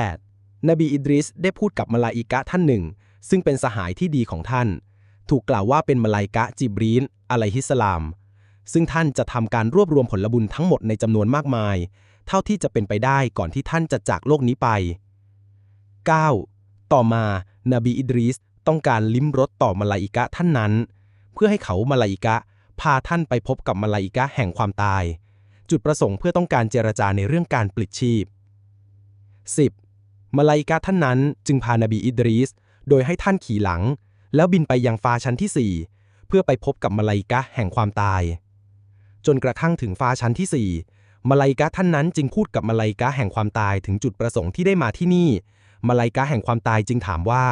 8. นบีอิดริสได้พูดกับมลาอิกะท่านหนึ่ง ซึ่งเป็นสหายที่ดีของท่าน ถูกกล่าวว่าเป็นมลาอิกะจิบรีนอะลัยฮิสลาม ซึ่งท่านจะทำการรวบรวมผลบุญทั้งหมดในจำนวนมากมาย เท่าที่จะเป็นไปได้ก่อนที่ท่านจะจากโลกนี้ไป 9. ต่อมา นบีอิดริสต้องการลิ้มรสต่อมลาอิกะท่านนั้น เพื่อให้เขามลาอิกะพาท่านไปพบกับมลาอิกะแห่งความตาย จุดประสงค์เพื่อต้องการเจรจาในเรื่องการปลิดชีพ 10. มลาอิกะท่านนั้นจึงพานบีอิดริส โดยให้ท่านขี่หลัง แล้วบินไปยังฟ้าชั้นที่ 4 เพื่อไปพบกับมลาอิกะแห่งความตาย จนกระทั่งถึงฟ้าชั้นที่ 4มลาอิกะท่านนั้นจึงพูดกับมลาอิกะแห่งความตายถึงจุดประสงค์ที่ได้มาที่นี่มลาอิกะแห่งความตายจึงถามว่า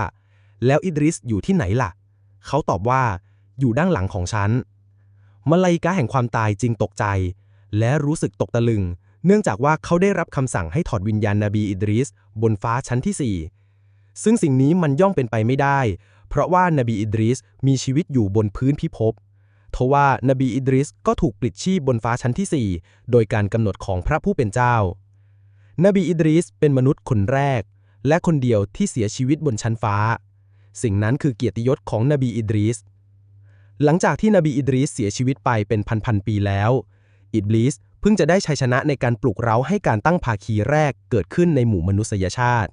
แล้วอิดริสอยู่ที่ไหนล่ะ เขาตอบว่าอยู่ด้านหลังของฉันมลาอิกะแห่งความตายจึงตกใจ และรู้สึกตกตะลึง เนื่องจากว่าเขาได้รับคำสั่งให้ถอดวิญญาณนบีอิดริสบนฟ้าชั้นที่ 4 ซึ่งสิ่งนี้มันย่อมเป็นไปไม่ได้ เพราะว่านบีอิดริสมีชีวิตอยู่บนพื้นพิภพทว่านบีอิดริสก็ถูกปลิดชีพบนฟ้าชั้นที่ 4 โดยการกำหนดของพระผู้เป็นเจ้า นบีอิดริสเป็นมนุษย์คนแรก และคนเดียวที่เสียชีวิตบนชั้นฟ้า สิ่งนั้นคือเกียรติยศของนบีอิดริสหลังจากที่นบีอิดริสเสียชีวิตไปเป็นพันๆปีแล้ว อิบลิส เพิ่งจะได้ชัยชนะในการปลุกเร้าให้การตั้งภาคีแรกเกิดขึ้นในหมู่มนุษยชาติ